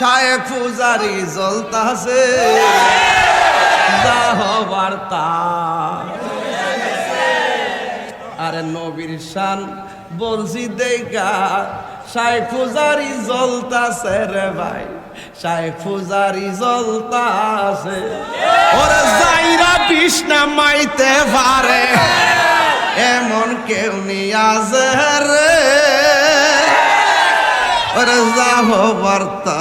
শায়েক পূজারি জ্বলতাছে। যা হবার আরে নবীর শান বলছি দেখা শায়েক পূজারি জ্বলতাছে রে ভাই শায়েক পূজারি জ্বলতাছে। ওরে যাইরা বিষ্ণা মাইতে পারে, এমন কেউ নিয়াছে রে। যাব বার্তা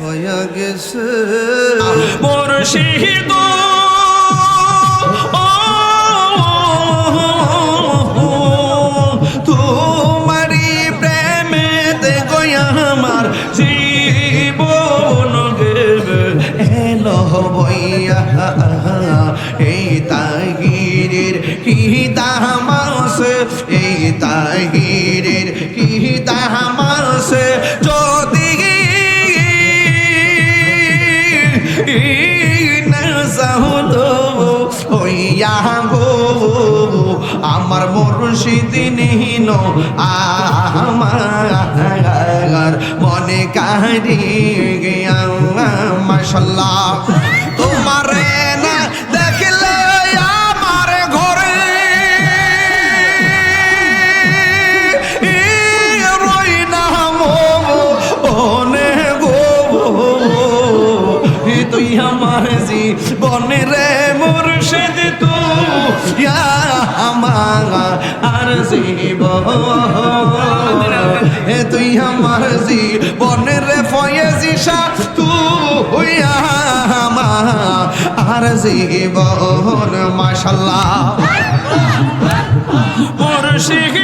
হয়ে গেছে। মুর্শিদ আমার মুর্শিদিন আমার মনে কারি গিয়া মাশাল্লাহ আমার জীবনে রে ফয়েজি শাহ তুই আমার আর জীবন মাশাল্লাহ। মুর্শিদ।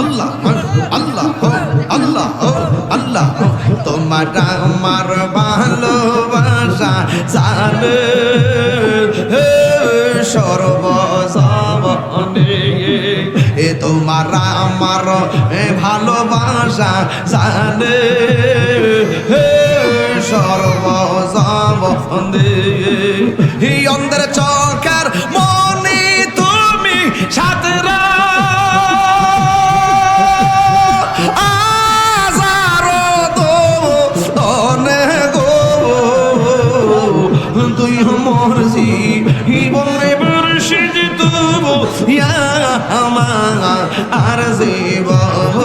আল্লাহ আল্লাহ আল্লাহ আল্লাহ। তোমার আমার ভালোবাসা আমার ভালোবাসা জানে। সর্বসবনে এই অন্ধের আর জীবন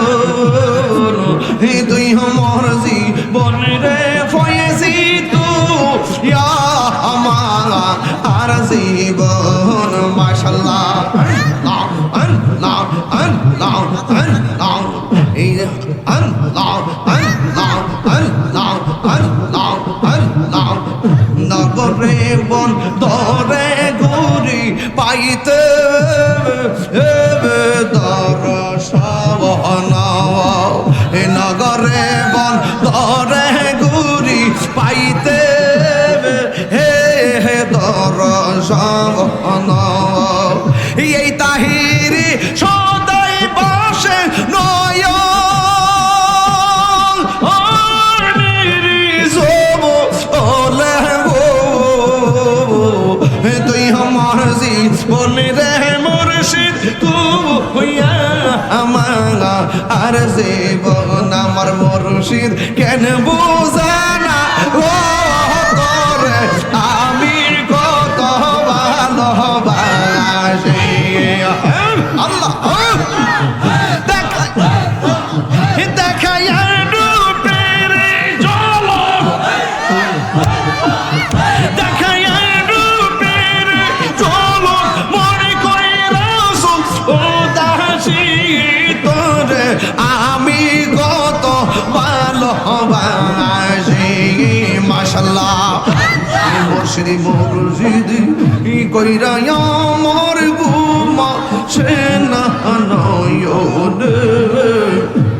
হে তুই মরজি বনে রে ফয়েছি তু। ইয়া আমার, আর জীবন মাশাল্লাহ। আল্লাহ আল্লাহ আল্লাহ আল্লাহ। এই দর্শন এই তাহিরি সদাই বসে তুই আমার জীবন রে মুর্শিদ তু আমার আর জীবন আমার মুর্শিদ, কেন বুঝানা মুর্শিদি মুর্শিদি কইরা আমার গুমা? সে না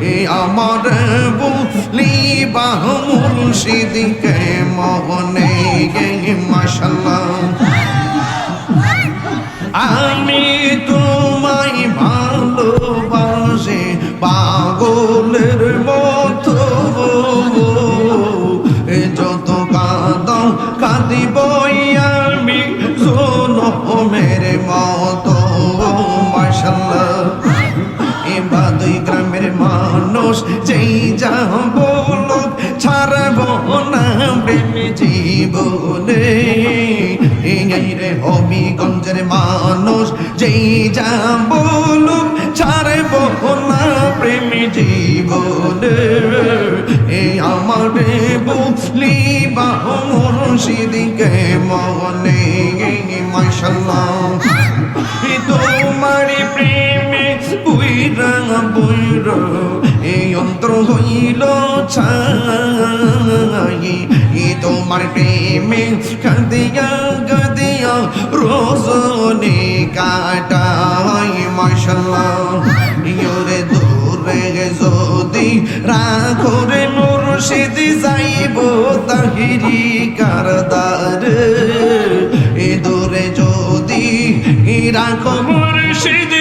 এ আমার বলি, বাহ মনে মাসাল্লাহ আমি তোমায় গ্রামের মতো মাসাল্লাহ এবার দুই গ্রামের মানুষ যেই যাব লোক ছাড়ব না প্রেম জীবনে রে হবিগঞ্জের মানুষ যেই যাব লোক ছাড়ব না প্রেম জীবনে এই আমার বুঝলি বা মুর্শিদিকে মনে মাশাল্লাহ তোমার প্রেমে বুইরা বুইরা এই অন্তর হইল ছাই। তোমার প্রেমে কাঁদিয়া কাঁদিয়া রোজনে কাটাই মাশাল্লাহ ইয়োরে দূরে যদি রাখো রে মুর্শিদ, যাইব তাহিরি কারদার রাখো মুর্শিদ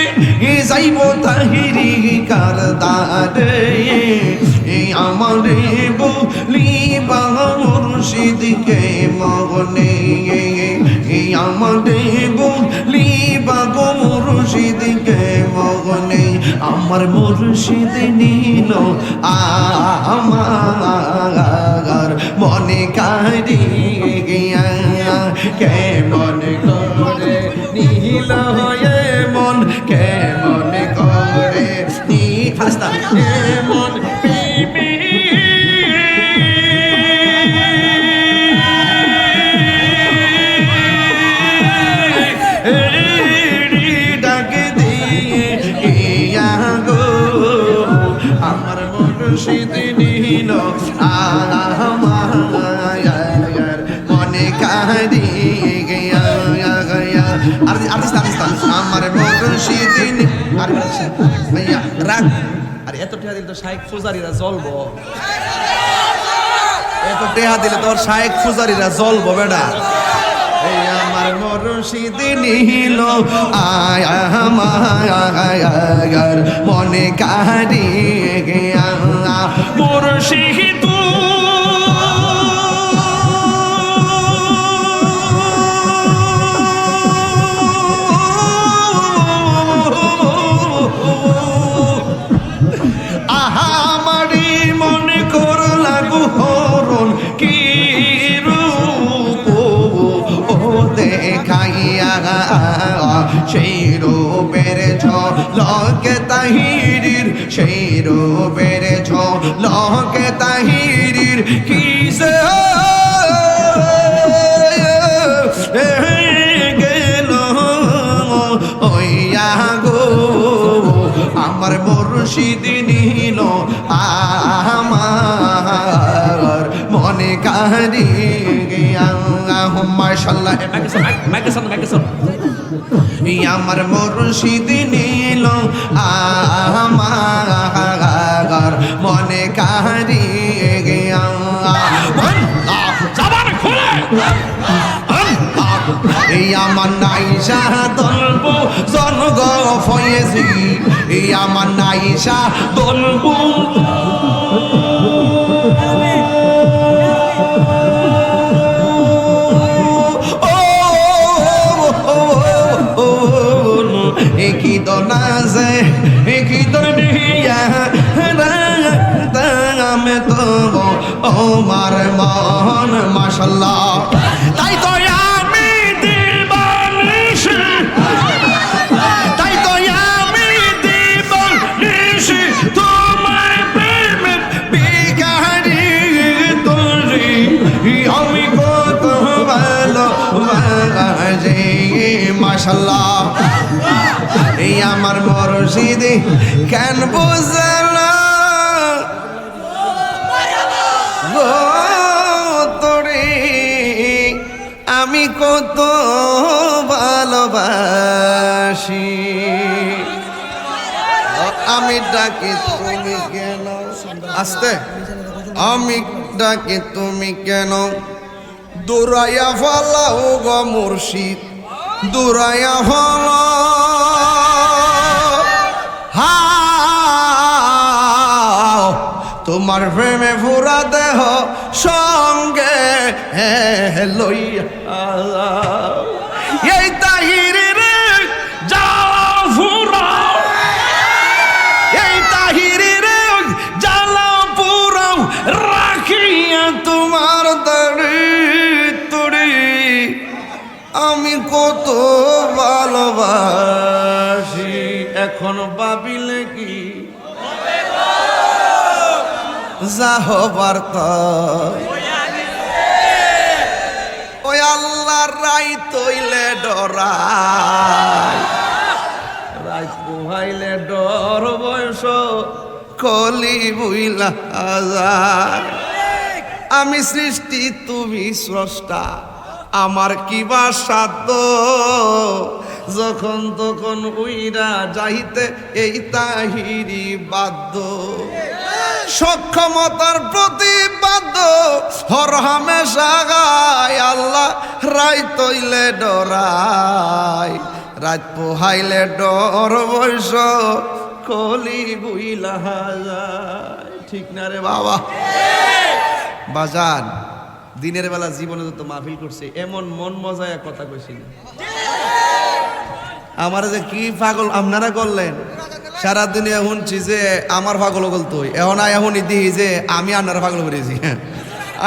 এ যাইব তাহিরি কারদার এ আমারে বলি বা মুর্শিদকে মগনে। এ আমারে বলি বা গো মুর্শিদকে মগনে। আমার মুর্শিদ নিল আমার মনে কারি গিয়া কেমন করে কেমন করে ফাস্তা কেমন আমার মুর্শিদ নিল আমার মনে আর আমার মুর্শিদ নি- আর ভাইয়া রাখ আর এত টাকা দিলে তো শাইখ ফুজারিরা জ্বলবো এত টেহা দিলে তোর শায়েক ফুজারিরা জ্বলবো বেটা মনে সেই রূপের ঝলকে তাহিরির, সেই রূপের ঝলকে তাহিরির কিসে আমার মুর্শিদ নিল আমার মনে কারি গিয়া। মাশাল্লাহ ম্যাকেসন ম্যাকেসন এই আমার মুর্শিদ নিল, আমার মনে কারি গিয়া এই আমার নাইসা দলবো জনগ ফয়েছি আমার নাইসা দলবো কেন বুঝলা তোরে, আমি কত ভালোবাসি। আমি ডাকি, তুমি কেন? আসতে। আমি ডাকি, তুমি কেন? দৌড়াইয়া ফলাও গো মুর্শিদ দৌড়াইয়া ফলা তোমার প্রেমে ফুরা দেহ সঙ্গে লইয়া এই তাহিরে রে রে তোমার আমি কত ভালোবাসি, এখন ভাবিলে কি? যা হবার। ওই আল্লাহর রাই তৈলে ডরাই রাই পোহাইলে ডর বয়স, কলি বুইলা যায়। আমি সৃষ্টি, তুমি স্রষ্টা, আমার কিবা সাধ্য? যখন তখন উইরা যাইতে এই তাহিরি বাধ্য। সক্ষমতার প্রতিবাদ্য হর হামেশা গায় আল্লাহ রাই তৈলে ডরাই রাত পোহাইলে ডর বৈশ, কলি বুইলা ঠিক না রে বাবা? বাজান, দিনের বেলা জীবনে যত মাহফিল করছে, এমন মন মজায় কথা কইছিল আমার যে কি পাগল, আপনারা করলেন? সারাদিনে শুনছি যে আমার পাগল বলতো এখন শুনি দিই যে আমি আন্নার পাগল করেছি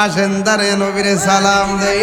আসেন দারে নবীরে সালাম দেই।